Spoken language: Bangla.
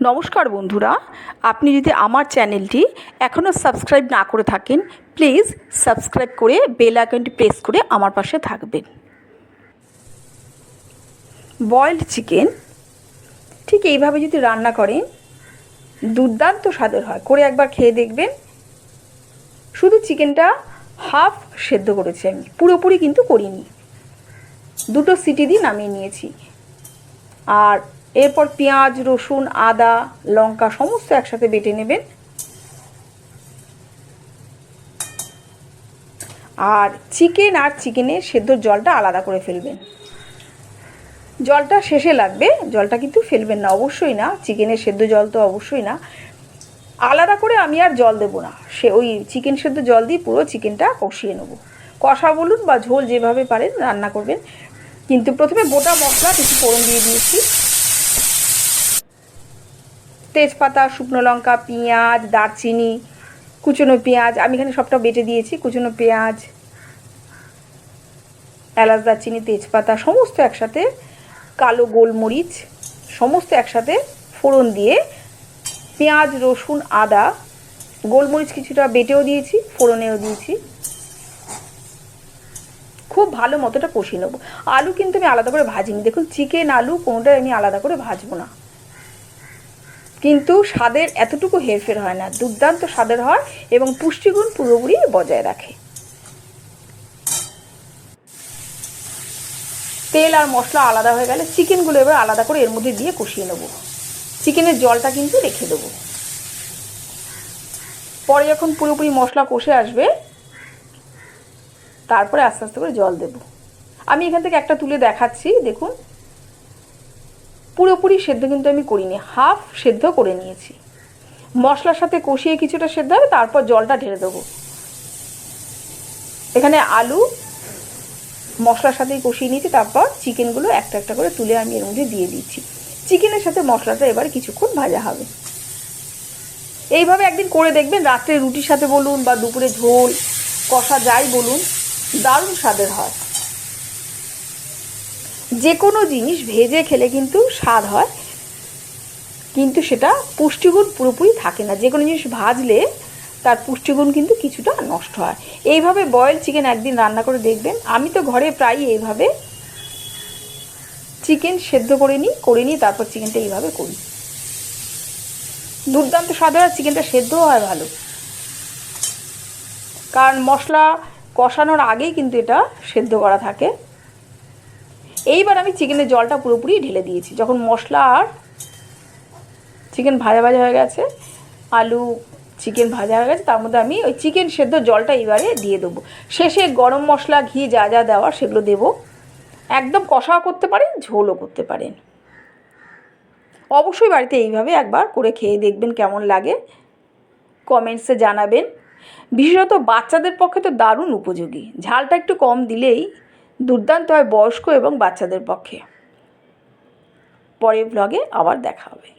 নমস্কার বন্ধুরা, আপনি যদি আমার চ্যানেলটি এখনও সাবস্ক্রাইব না করে থাকেন, প্লিজ সাবস্ক্রাইব করে বেল আইকনটি প্রেস করে আমার পাশে থাকবেন। বয়েলড চিকেন, ঠিক এইভাবে যদি রান্না করেন, দুর্দান্ত স্বাদের হয়। করে একবার খেয়ে দেখবেন, শুধু চিকেনটা হাফ সেদ্ধ করেছি আমি, পুরোপুরি কিন্তু করিনি। দুটো সিটি দিয়ে নামিয়ে নিয়েছি। আর এরপর পেঁয়াজ, রসুন, আদা, লঙ্কা সমস্ত একসাথে বেটে নেবেন। আর চিকেন আর চিকেনের সেদ্ধর জলটা আলাদা করে ফেলবেন। জলটা শেষে লাগবে, জলটা কিন্তু ফেলবেন না, অবশ্যই না। চিকেনের সেদ্ধ জল তো অবশ্যই না। আলাদা করে আমি আর জল দেবো না। সে ওই চিকেন সেদ্ধ জল দিয়ে পুরো চিকেনটা কষিয়ে নেব। কষা বলুন বা ঝোল যেভাবে পারেন রান্না করবেন। কিন্তু প্রথমে গোটা মশলা কিছু ফোড়ন দিয়ে দিয়েছি। তেজপাতা, শুকনো লঙ্কা, পেঁয়াজ, দারচিনি, কুচনো পেঁয়াজ, আমি এখানে সবটা বেটে দিয়েছি, কুচনো পেঁয়াজ, এলাচ, দারচিনি, তেজপাতা, সমস্ত একসাথে কালো গোলমরিচ, সমস্ত একসাথে ফোড়ন দিয়ে পেঁয়াজ, রসুন, আদা, গোলমরিচ কিছুটা বেটেও দিয়েছি, ফোড়নেও দিয়েছি। খুব ভালো মতোটা কষিয়ে নেব। আলু কিন্তু আমি আলাদা করে ভাজিনি। দেখুন, চিকেন, আলু, কোনোটাই আমি আলাদা করে ভাজবো না। কিন্তু স্বাদের এতটুকু হেরফের হয় না। দুর্দান্ত স্বাদের হয় এবং পুষ্টিগুণ পুরোপুরি বজায় রাখে। তেল আর মশলা আলাদা হয়ে গেলে চিকেনগুলো এবার আলাদা করে এর মধ্যে দিয়ে কষিয়ে নেব। চিকেনের জলটা কিন্তু রেখে দেবো। পরে যখন পুরোপুরি মশলা কষে আসবে, তারপরে আস্তে আস্তে করে জল দেব। আমি এখান থেকে একটা তুলে দেখাচ্ছি, দেখুন। পুরোপুরি সেদ্ধ কিন্তু আমি করিনি হাফ সেদ্ধ করে নিয়েছি। মশলার সাথে কষিয়ে কিছুটা সেদ্ধ হবে, তারপর জলটা ঢেলে দেবো। এখানে আলু মশলার সাথেই কষিয়ে নিয়েছি, তারপর চিকেনগুলো একটা একটা করে তুলে আমি এর মধ্যে দিয়ে দিচ্ছি। চিকেনের সাথে মশলাটা এবার কিছুক্ষণ ভাজা হবে। এইভাবে একদিন করে দেখবেন, রাত্রে রুটির সাথে বলুন বা দুপুরে ঝোল, কষা যাই বলুন, দারুণ স্বাদের হয়। যে কোনো জিনিস ভেজে খেলে কিন্তু স্বাদ হয়, কিন্তু সেটা পুষ্টিগুণ পুরোপুরি থাকে না। যে কোনো জিনিস ভাজলে তার পুষ্টিগুণ কিন্তু কিছুটা নষ্ট হয়। এইভাবে বয়েল চিকেন একদিন রান্না করে দেখবেন। আমি তো ঘরে প্রায়ই এইভাবে চিকেন সেদ্ধ করে নিই করে নিই তারপর চিকেনটা এইভাবে করি। দুর্দান্ত স্বাদ হয় চিকেনটা সেদ্ধও হয় ভালো। কারণ মশলা কষানোর আগেই কিন্তু এটা সেদ্ধ করা থাকে। এইবার আমি চিকেনের জলটা পুরোপুরি ঢেলে দিয়েছি। যখন মশলা আর চিকেন ভাজা ভাজা হয়ে গেছে, আলু চিকেন ভাজা হয়ে গেছে, তার মধ্যে আমি ওই চিকেন সেদ্ধ জলটা এবারে দিয়ে দেবো। শেষে গরম মশলা, ঘি যা যা দেওয়া সেগুলো দেবো। একদম কষাও করতে পারেন, ঝোলও করতে পারেন। অবশ্যই বাড়িতে এইভাবে একবার করে খেয়ে দেখবেন কেমন লাগে। কমেন্টসে জানাবেন। বিশেষত বাচ্চাদের পক্ষে তো দারুণ উপযোগী। ঝালটা একটু কম দিলেই দুর্দান্ত হয় বয়স্ক এবং বাচ্চাদের পক্ষে। পরের ব্লগে আবার দেখা হবে।